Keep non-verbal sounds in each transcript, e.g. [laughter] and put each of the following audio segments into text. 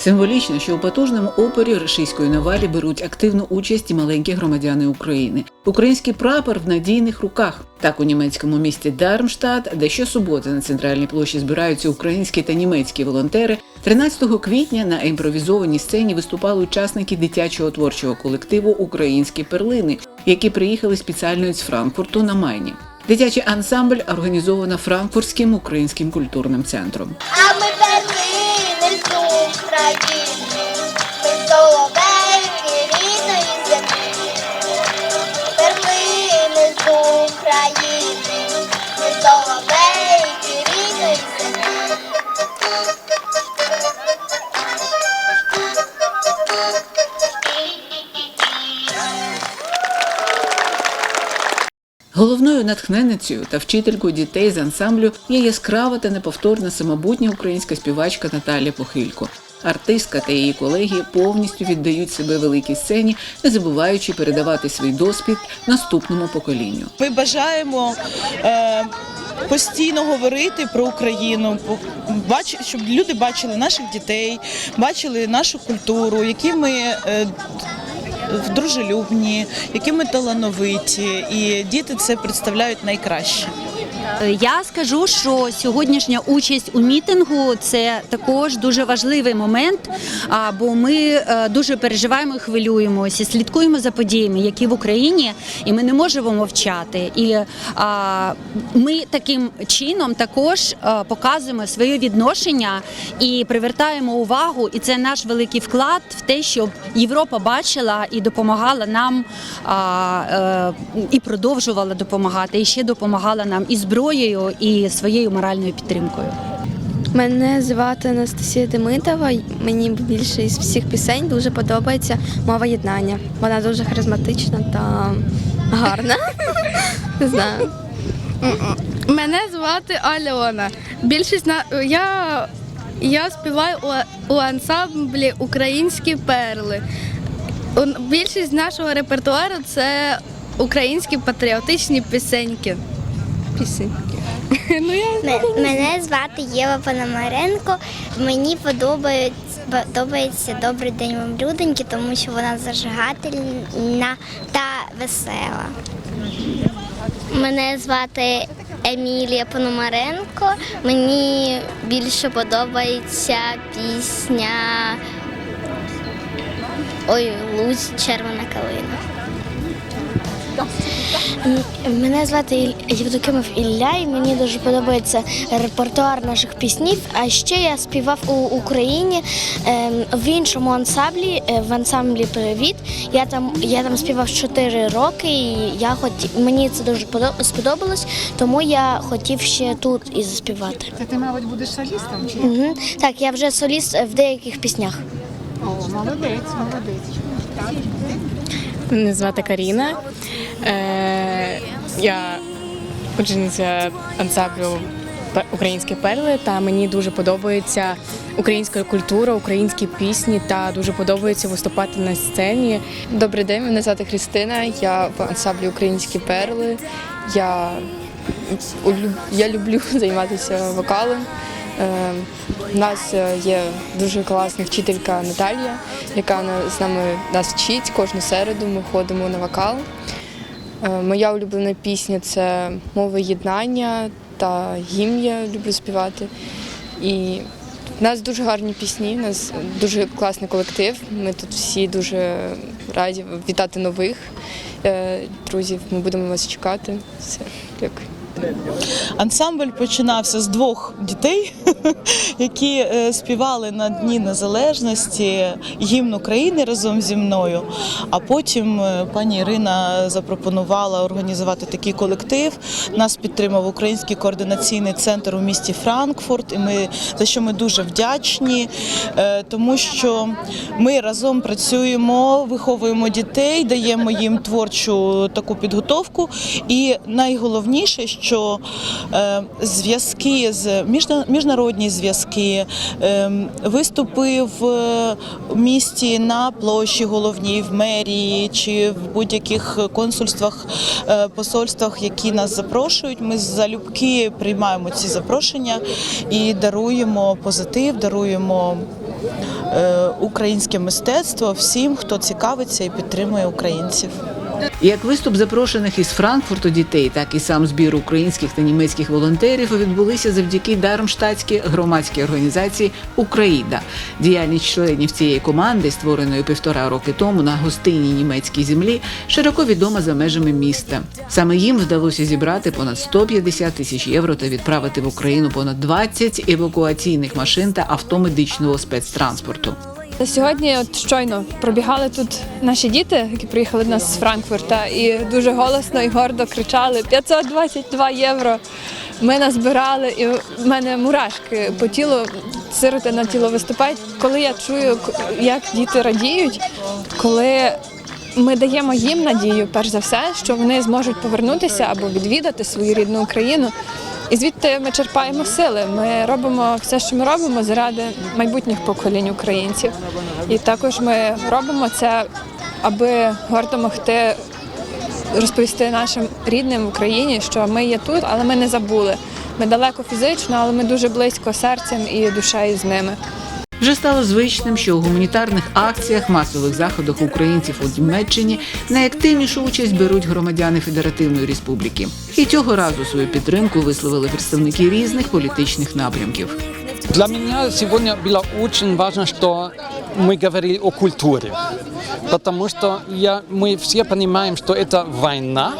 Символічно, що у потужному опорі рашистської навалі беруть активну участь і маленькі громадяни України. Український прапор в надійних руках. Так у німецькому місті Дармштадт, де щосуботи на центральній площі збираються українські та німецькі волонтери. 13 квітня на імпровізованій сцені виступали учасники дитячого творчого колективу Українські перлини, які приїхали спеціально із Франкфурту на Майні. Дитячий ансамбль організовано Франкфуртським українським культурним центром. України, ми соловейки землі. Перлини з України, ми соловейки рідної землі. Головною натхненницею та вчителькою дітей з ансамблю є яскрава та неповторна самобутня українська співачка Наталія Похилько. Артистка та її колеги повністю віддають себе великій сцені, не забуваючи передавати свій досвід наступному поколінню. Ми бажаємо е, постійно говорити про Україну, щоб люди бачили наших дітей, бачили нашу культуру, які ми. Е, Дружелюбні, які ми талановиті, і діти це представляють найкраще. Я скажу, що сьогоднішня участь у мітингу це також дуже важливий момент. Бо ми е, дуже переживаємо хвилюємося, слідкуємо за подіями, які в Україні, і ми не можемо мовчати. І ми таким чином також е, показуємо своє відношення і привертаємо увагу. І це наш великий вклад в те, щоб Європа бачила і допомагала нам е, і продовжувала допомагати, і ще допомагала нам і зброєю, і своєю моральною підтримкою. Мене звати Анастасія Демитова. Мені більше із всіх пісень дуже подобається мова єднання. Вона дуже харизматична та гарна. Не знаю. Мене звати Альона. Більшість на я, я співаю у, у ансамблі Українські перли. Більшість нашого репертуару це українські патріотичні пісеньки. Пісеньки. [laughs] Ну, я... Ме- Мене звати Єва Пономаренко. Мені подобається, подобається Добрий день вам, люденьки, тому що вона зажигательна та весела. Мене звати Емілія Пономаренко. Мені більше подобається пісня Ой, лузь червона калина. Мене звати Євдокимов Ілля, і мені дуже подобається репертуар наших піснів. А ще я співав у Україні ем, в іншому ансамблі, е, в ансамблі Привіт. Я там я там співав 4 роки, і я хоті, мені це дуже подо- сподобалось, тому я хотів ще тут і заспівати. Це ти, мабуть, будеш солістом? Чи? Угу. Так, я вже соліст в деяких піснях. О, молодець, молодець. Мене звати Каріна. Е, я учениця ансамблю «Пе- Українські перли, та мені дуже подобається українська культура, українські пісні та дуже подобається виступати на сцені. Добрий день, мене звати Христина. Я в ансамблі Українські перли. Я, я люблю [laughs] займатися вокалом. Е, У нас е, є дуже класна вчителька Наталія, яка з нами нас вчить кожну середу. Ми ходимо на вокал. Е, Моя улюблена пісня це мова єднання та гімн я люблю співати. І в нас дуже гарні пісні, у нас дуже класний колектив. Ми тут всі дуже раді вітати нових е, друзів. Ми будемо вас чекати. Все, дякую. Ансамбль починався з двох дітей, [laughs] які е, співали на Дні Незалежності гімн України разом зі мною. А потім е, пані Ірина запропонувала організувати такий колектив. Нас підтримав Український координаційний центр у місті Франкфурт, і ми за що ми дуже вдячні, е, тому що ми разом працюємо, виховуємо дітей, даємо їм творчу таку підготовку. І найголовніше, що е, зв'язки з міжнародні зв'язки, е, виступи в е, місті на площі головній, в мерії чи в будь-яких консульствах, посольствах, які нас запрошують. Ми залюбки приймаємо ці запрошення і даруємо позитив, даруємо українське мистецтво всім, хто цікавиться і підтримує українців. Як виступ запрошених із Франкфурту дітей, так і сам збір українських та німецьких волонтерів відбулися завдяки Дармштадтській громадській організації Україда. Діяльність членів цієї команди, створеної півтора роки тому на гостинній німецькій землі, широко відома за межами міста. Саме їм вдалося зібрати понад 150 тисяч євро та відправити в Україну понад 20 евакуаційних машин та авто медичного спецтранспорту. Сьогодні, от щойно пробігали тут наші діти, які приїхали до нас з Франкфурта, і дуже голосно і гордо кричали 522 євро. Ми назбирали, і в мене мурашки по тілу, сироти на тіло виступають. Коли я чую, як діти радіють, коли ми даємо їм надію, перш за все, що вони зможуть повернутися або відвідати свою рідну Україну. І звідти ми черпаємо сили. Ми робимо все, що ми робимо, заради майбутніх поколінь українців. І також ми робимо це, аби гордо могти розповісти нашим рідним в Україні, що ми є тут, але ми не забули. Ми далеко фізично, але ми дуже близько серцем і душею з ними. Вже стало звичним, що у гуманітарних акціях, масових заходах українців у Німеччині найактивнішу участь беруть громадяни Федеративної Республіки. І цього разу свою підтримку висловили представники різних політичних напрямків. Для меня сегодня было очень важно, что мы говорили о культуре. Потому что я, мы все понимаем, что это война,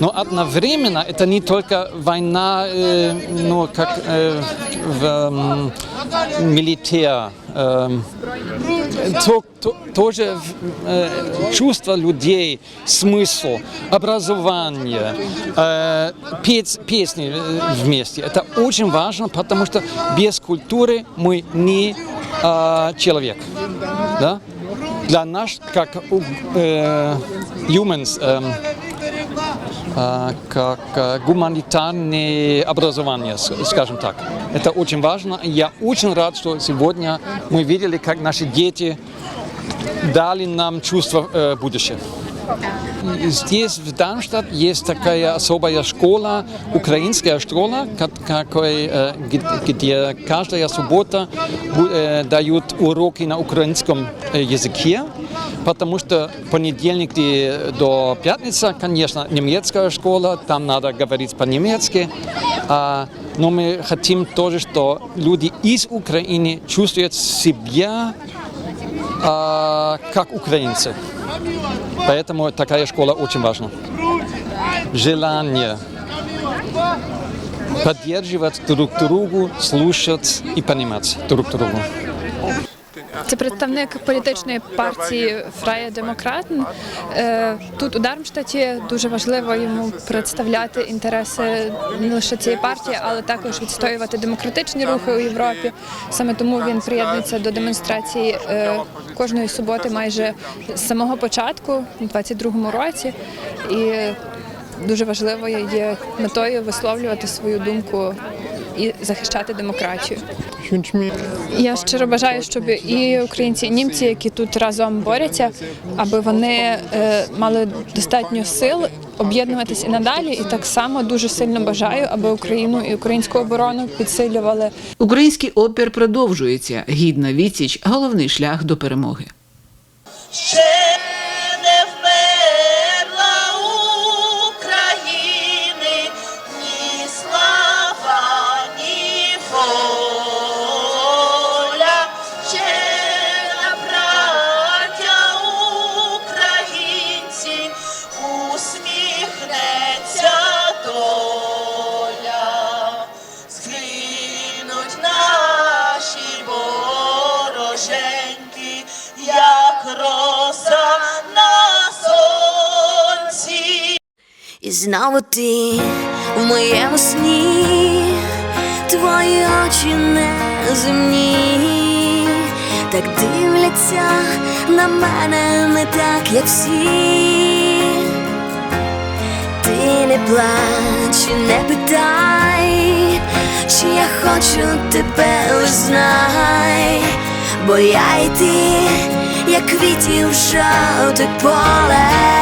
но одновременно это не только война, э, ну, как э, в м, милитär. эм, то- то- тоже э, чувство людей, смысл, образование, э, петь песни э, вместе. Это очень важно, потому что без культуры мы не э, человек. Да? Для нас, как э, humans, эм, э, как э, гуманитарное образование, с- скажем так. Это очень важно. И я очень рад, что сегодня мы видели, как наши дети дали нам чувство э, будущего. И Здесь, в Дармштадт, есть такая особая школа, украинская школа, ка- какой, э, г- где каждая суббота бу- э, дают уроки на украинском э, языке, Потому что понедельник до пятницы, конечно, немецкая школа, там надо говорить по-немецки, А, но мы хотим тоже, что люди из Украины чувствуют себя а, как украинцы. Поэтому такая школа очень важна. Желание поддерживать друг другу, слушать и понимать друг другу. Це представник політичної партії Фрая Демократен. Е, Тут у Дармштаті дуже важливо йому представляти інтереси не лише цієї партії, але також відстоювати демократичні рухи у Європі. Саме тому він приєднується до демонстрації е, кожної суботи, майже з самого початку, у 22-му році. І дуже важливою є метою висловлювати свою думку і захищати демократію. Я щиро бажаю, щоб і українці, і німці, які тут разом борються, аби вони е, мали достатньо сил об'єднуватись і надалі. І так само дуже сильно бажаю, аби Україну і українську оборону підсилювали Український опір продовжується. Гідна відсіч головний шлях до перемоги. Знову ти в моєму сні, твої очі неземні, так дивляться на мене не так, як всі. Ти не плач, і не питай, чи я хочу тебе знай, бо я і ти, як квітів жовте поле.